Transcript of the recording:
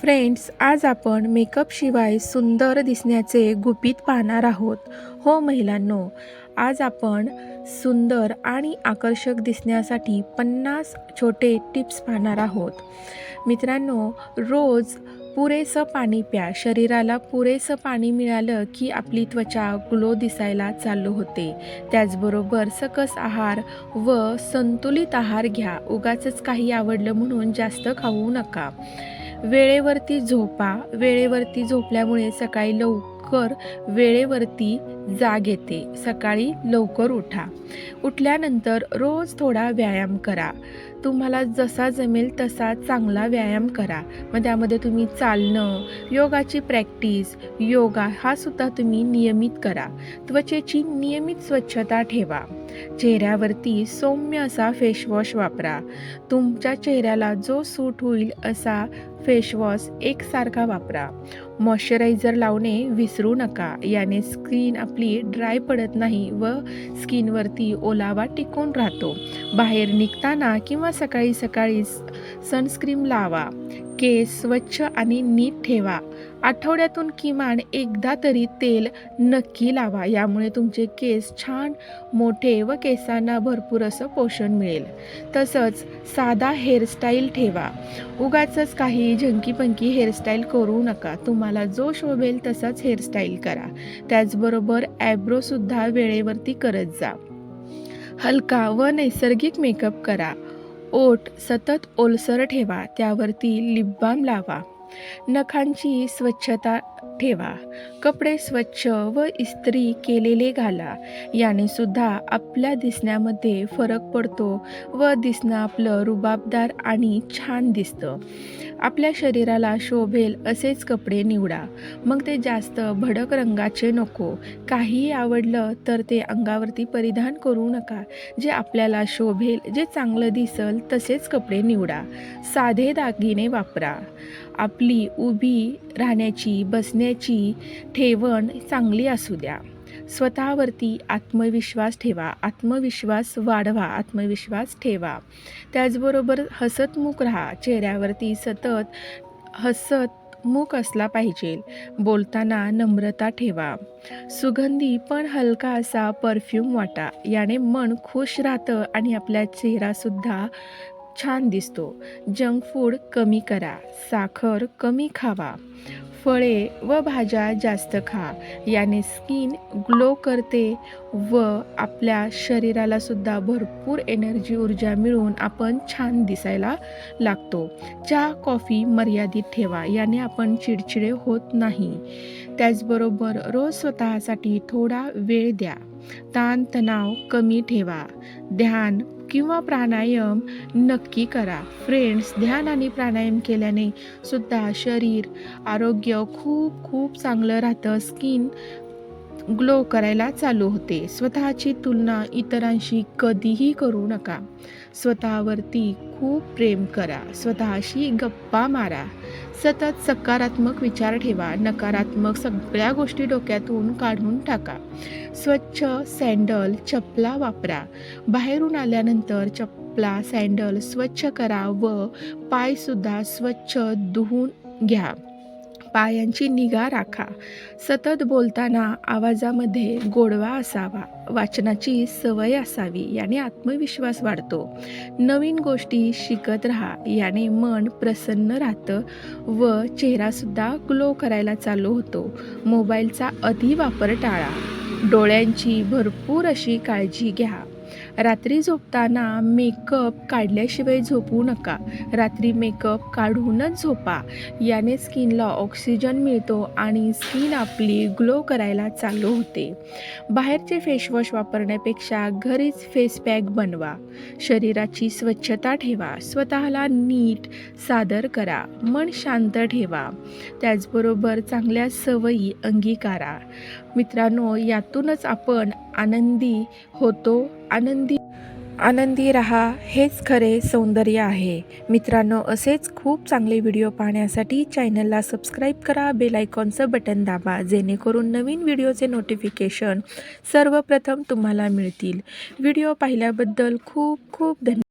Friends आज आपण मेकअपशिवाय सुंदर दिसण्याचे गुपित पाहणार आहोत. हो महिलांनो आज आपण सुंदर आणि आकर्षक दिसण्यासाठी पन्नास छोटे टिप्स पाहणार आहोत. मित्रांनो रोज पुरेसं पाणी प्या. शरीराला पुरेसं पाणी मिळालं की आपली त्वचा ग्लो दिसायला चालू होते. त्याचबरोबर सकस आहार व संतुलित आहार घ्या. उगाच काही आवडलं म्हणून जास्त खाऊ नका. वेळेवरती झोपा वेळेवरती झोपल्यामुळे सकाळी लवकर वेळेवरती जाग येते. सकाळी लवकर उठा. उठल्यानंतर रोज थोडा व्यायाम करा. तुम्हाला जसा जमेल तसा चांगला व्यायाम करा. मग त्यामध्ये तुम्ही चालणं योगाची प्रॅक्टिस योगा हा सुद्धा तुम्ही नियमित करा. त्वचेची नियमित स्वच्छता ठेवा. चेहऱ्यावरती सौम्य असा फेसवॉश वापरा. तुमच्या चेहऱ्याला जो सूट होईल असा फेसवॉश एकसारखा वापरा. मॉइश्चरायझर लावणे विसरू नका. याने स्किन आपली ड्राय पडत नाही व स्किनवरती ओलावा टिकून राहतो. बाहेर निघताना किंवा सकाळी सकाळी सनस्क्रीम लावा. केस स्वच्छ आणि नीट ठेवा. आठवड्यातून किमान एकदा तरी तेल नक्की लावा. यामुळे तुमचे केस छान मोठे व केसांना भरपूर असं पोषण मिळेल. तसंच साधा हेअरस्टाईल ठेवा. उगाचच काही झंकीपंकी हेअरस्टाईल करू नका. तुम्हाला जो शोभेल तसाच हेअरस्टाईल करा. त्याचबरोबर ॲब्रोसुद्धा वेळेवरती करत जा. हलका व नैसर्गिक मेकअप करा. ओठ सतत ओलसर ठेवा. त्यावरती लिप बाम लावा. नखांची स्वच्छता ठेवा. कपडे स्वच्छ व इस्त्री केलेले घाला. याने सुद्धा आपल्या दिसण्यामध्ये फरक पडतो व दिसणं आपलं रुबाबदार आणि छान दिसतं. आपल्या शरीराला शोभेल असेच कपडे निवडा. मग ते जास्त भडक रंगाचे नको. काहीही आवडलं तर ते अंगावरती परिधान करू नका. जे आपल्याला शोभेल जे चांगलं दिसल तसेच कपडे निवडा. साधे दागिने वापरा. आपली उभी राहण्याची बसण्याची ठेवण चांगली असू द्या. स्वतःवरती आत्मविश्वास ठेवा. आत्मविश्वास वाढवा. आत्मविश्वास ठेवा. त्याचबरोबर हसतमुख राहा. चेहऱ्यावरती सतत हसत मूक असला पाहिजे. बोलताना नम्रता ठेवा. सुगंधी पण हलका असा परफ्यूम वाटा. याने मन खुश राहतं आणि आपला चेहरासुद्धा छान दिसतो. जंक फूड कमी करा साखर कमी खावा. फळे व भाज्या जास्त खा याने स्किन ग्लो करते व आपल्या शरीराला सुद्धा भरपूर एनर्जी ऊर्जा मिळून आपण छान दिसायला लागतो. चहा कॉफी मर्यादित ठेवा याने आपण चिडचिडे होत नाही. त्याचबरोबर रोज स्वतःसाठी थोडा वेळ द्या. ताणतणाव कमी ठेवा. ध्यान किंवा प्राणायाम नक्की करा. फ्रेंड्स ध्यान आणि प्राणायाम केल्याने सुद्धा शरीर आरोग्य खूप खूप चांगलं राहतं. स्किन ग्लो करायला चालू होते. स्वतःची तुलना इतरांशी कधीही करू नका. स्वतःवरती खूप प्रेम करा. स्वतःशी गप्पा मारा. सतत सकारात्मक विचार ठेवा. नकारात्मक सगळ्या गोष्टी डोक्यातून काढून टाका. स्वच्छ सँडल चपला वापरा. बाहेरून आल्यानंतर चपला सँडल स्वच्छ करा व पायसुद्धा स्वच्छ धुवून घ्या. पायांची निगा राखा. सतत बोलताना आवाजामध्ये गोडवा असावा. वाचनाची सवय असावी याने आत्मविश्वास वाढतो. नवीन गोष्टी शिकत राहा याने मन प्रसन्न राहतं व चेहरासुद्धा ग्लो करायला चालू होतो. मोबाईलचा अति वापर टाळा. डोळ्यांची भरपूर अशी काळजी घ्या. रात्री झोपताना मेकअप काढल्याशिवाय झोपू नका. रात्री मेकअप काढूनच झोपा. याने स्किनला ऑक्सिजन मिळतो आणि स्किन आपली ग्लो करायला चालू होते. बाहेरचे फेसवॉश वापरण्यापेक्षा घरीच फेस पॅक बनवा. शरीराची स्वच्छता ठेवा. स्वतःला नीट सादर करा. मन शांत ठेवा. त्याचबरोबर चांगल्या सवयी अंगीकारा. मित्रांनो यातूनच आपण आनंदी होतो आनंदी आनंदी रहा हेच खरे सौंदर्य आहे. मित्रांनो असेच खूप चांगले व्हिडिओ पाहण्यासाठी चॅनलला सबस्क्राईब करा बेल आयकॉनचं बटन दाबा जेणेकरून नवीन व्हिडिओचे नोटिफिकेशन सर्वप्रथम तुम्हाला मिळतील. व्हिडिओ पाहिल्याबद्दल खूप खूप धन्यवाद.